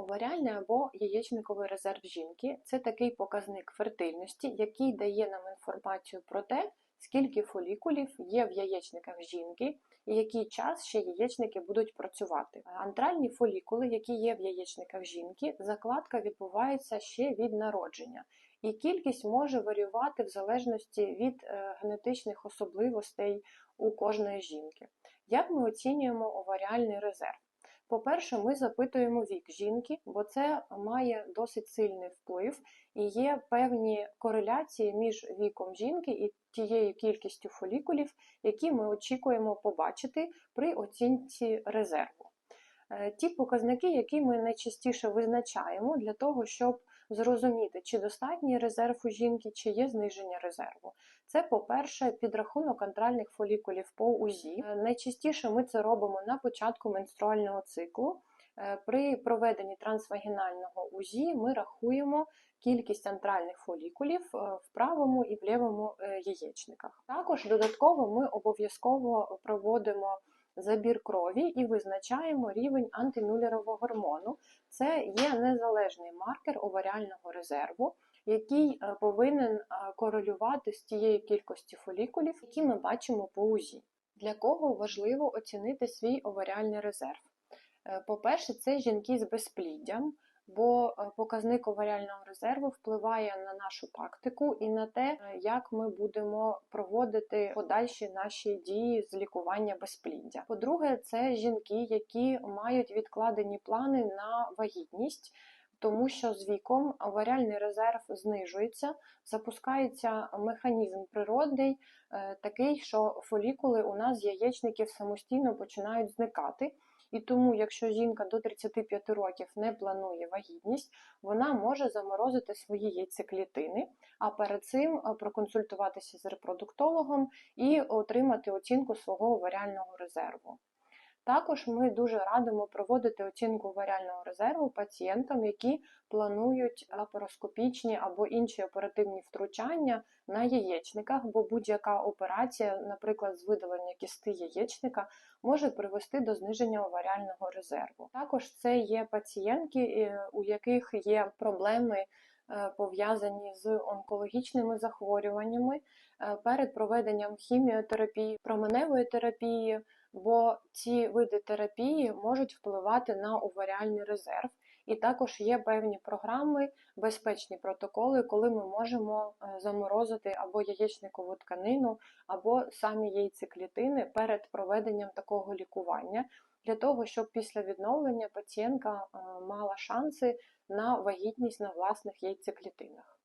Оваріальний або яєчниковий резерв жінки це такий показник фертильності, який дає нам інформацію про те, скільки фолікулів є в яєчниках жінки і який час ще яєчники будуть працювати. Антральні фолікули, які є в яєчниках жінки, закладка відбувається ще від народження, і кількість може варіювати в залежності від е, генетичних особливостей у кожної жінки. Як ми оцінюємо оваріальний резерв? По-перше, ми запитуємо вік жінки, бо це має досить сильний вплив і є певні кореляції між віком жінки і тією кількістю фолікулів, які ми очікуємо побачити при оцінці резерву. Е, Ті показники, які ми найчастіше визначаємо для того, щоб зрозуміти, чи достатній резерв у жінки, чи є зниження резерву. Це, по-перше, підрахунок антральних фолікулів по УЗІ. Е, Найчастіше ми це робимо на початку менструального циклу. Е, При проведенні трансвагінального УЗІ ми рахуємо кількість антральних фолікулів е, в правому і в лівому яєчниках. Також додатково ми обов'язково проводимо забір крові і визначаємо рівень антимюллерового гормону. Це є незалежний маркер оваріального резерву, який е, повинен е, корелювати з тією кількістю фолікулів, які ми бачимо по УЗІ. Для кого важливо оцінити свій оваріальний резерв? Е, По-перше, це жінки з безпліддям, бо е, показник оваріального резерву впливає на нашу тактику і на те, е, як ми будемо проводити подальші наші дії з лікування безпліддя. По-друге, це жінки, які мають відкладені плани на вагітність. Тому що з віком оваріальний резерв знижується, запускається механізм природний, е, такий, що фолікули у нас з яєчників самостійно починають зникати. І тому, якщо жінка до 35 років не планує вагітність, вона може заморозити свої яйцеклітини, а перед цим е, проконсультуватися з репродуктологом і отримати оцінку свого оваріального резерву. Також ми дуже радимо проводити оцінку варіального резерву пацієнтам, які планують лапароскопічні або інші оперативні втручання на яєчниках, бо будь-яка операція, наприклад, з видалення кісти яєчника, може привести до зниження оваріального резерву. Також це є пацієнтки, е, у яких є проблеми. е, Пов'язані з онкологічними захворюваннями е, перед проведенням хіміотерапії, променевої терапії, бо ці види терапії можуть впливати на оваріальний резерв. І також є певні програми, безпечні протоколи, коли ми можемо е, заморозити або яєчникову тканину, або самі яйцеклітини перед проведенням такого лікування, для того, щоб після відновлення пацієнтка е, мала шанси на вагітність на власних яйцеклітинах.